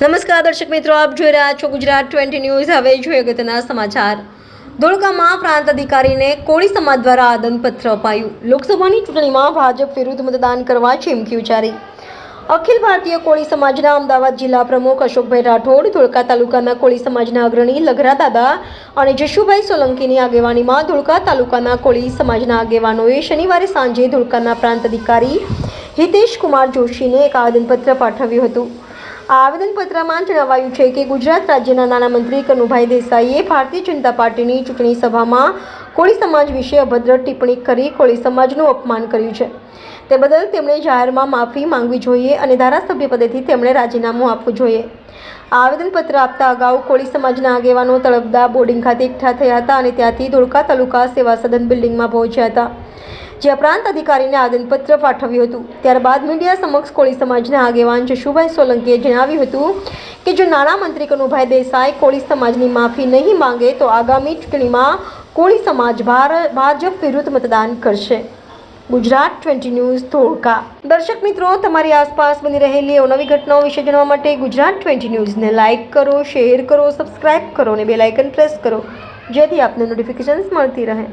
નમસ્કાર, દર્શક મિત્રો, આપ જોઈ રહ્યા છો ગુજરાત ટ્વેન્ટી ન્યૂઝ. હવે જોઈએ અગત્યના સમાચાર. ધોળકામાં પ્રાંત અધિકારીને કોળી સમાજ દ્વારા આદનપત્ર અપાયું. લોકસભાની ચૂંટણીમાં ભાજપ વિરુદ્ધ મતદાન કરવા ચીમકી ઉચ્ચારી. અખિલ ભારતીય કોળી સમાજના અમદાવાદ જિલ્લા પ્રમુખ અશોકભાઈ રાઠોડ, ધોળકા તાલુકાના કોળી સમાજના અગ્રણી લઘરા દાદા અને જશુભાઈ સોલંકીની આગેવાનીમાં ધોળકા તાલુકાના કોળી સમાજના આગેવાનોએ શનિવારે સાંજે ધોળકાના પ્રાંત અધિકારી હિતેશ કુમાર જોશીને એક આવેદનપત્ર પાઠવ્યું હતું. આ આવેદનપત્રમાં જણાવાયું છે કે ગુજરાત રાજ્યના નાણામંત્રી કનુભાઈ દેસાઈએ ભારતીય જનતા પાર્ટીની ચૂંટણી સભામાં કોળી સમાજ વિશે અભદ્ર ટિપ્પણી કરી કોળી સમાજનું અપમાન કર્યું છે. તે બદલ તેમણે જાહેરમાં માફી માંગવી જોઈએ અને ધારાસભ્ય પદેથી તેમણે રાજીનામું આપવું જોઈએ. આ આવેદનપત્ર આપતા અગાઉ કોળી સમાજના આગેવાનો તળપદા બોર્ડિંગ ખાતે એકઠા થયા હતા અને ત્યાંથી ધોળકા તાલુકા સેવા સદન બિલ્ડિંગમાં પહોંચ્યા હતા. જે પ્રાંત અધિકારીને આવેદનપત્ર પાઠવ્યું હતું. ત્યારબાદ મીડિયા સમક્ષ કોળી સમાજના આગેવાન જશુભાઈ સોલંકીએ જણાવ્યું હતું કે જો નાણામંત્રી કનુભાઈ દેસાઈ કોળી સમાજની માફી નહીં માંગે તો આગામી ચૂંટણીમાં કોળી સમાજ ભાજપ વિરુદ્ધ મતદાન કરશે. Gujarat twenty news, Dholka. દર્શક મિત્રો, તમારી આસપાસ બની રહેલી અવનવી ઘટનાઓ વિશે જાણવા માટે ગુજરાત ટ્વેન્ટી ન્યૂઝને લાઇક કરો, શેર કરો, સબસ્ક્રાઇબ કરો અને બેલ આઇકન પ્રેસ કરો જેથી આપને નોટિફિકેશન્સ મળતી રહે.